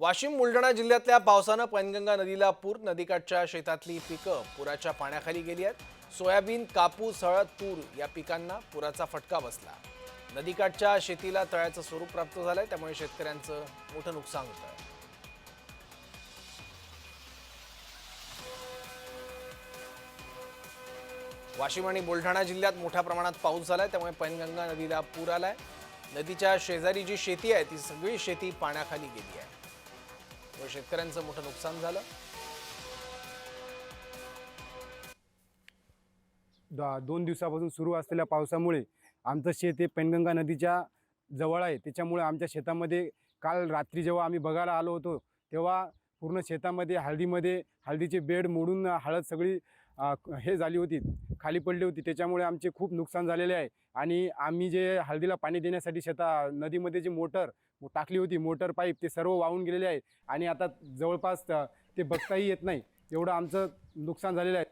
वाशिम बुलढाणा जिल्ह्यातल्या पावसानं पैनगंगा नदीला पूर नदीकाठच्या शेतातली पिकं पुराच्या पाण्याखाली गेली आहेत. सोयाबीन कापूस हळद तूर या पिकांना पुराचा फटका बसला. नदीकाठच्या शेतीला तळ्याचं स्वरूप प्राप्त झालंय त्यामुळे शेतकऱ्यांचं मोठं नुकसान होत आहे वाशिम आणि बुलढाणा जिल्ह्यात मोठ्या प्रमाणात पाऊस झालाय त्यामुळे पैनगंगा नदीला पूर आलाय. नदीच्या शेजारी जी शेती आहे ती सगळी शेती पाण्याखाली गेली आहे. व शेतकऱ्यांचं मोठं नुकसान झालं. दोन दिवसापासून सुरू असलेल्या पावसामुळे आमचं शेत हे पेनगंगा नदीच्या जवळ आहे. त्याच्यामुळे आमच्या शेतामध्ये काल रात्री जेव्हा आम्ही बघायला आलो होतो तेव्हा पूर्ण शेतामध्ये हळदीमध्ये हळदीचे बेड मोडून हळद सगळी हे झाली होती खाली पडली होती. त्याच्यामुळे आमचे खूप नुकसान झालेले आहे. आणि आम्ही जे हळदीला पाणी देण्यासाठी शेता नदीमध्ये जी मोटर टाकली होती मोटर पाईप ते सर्व वाहून गेलेले आहे. आणि आता जवळपास ते बघताही येत नाही. एवढं आमचं नुकसान झालेलं आहे.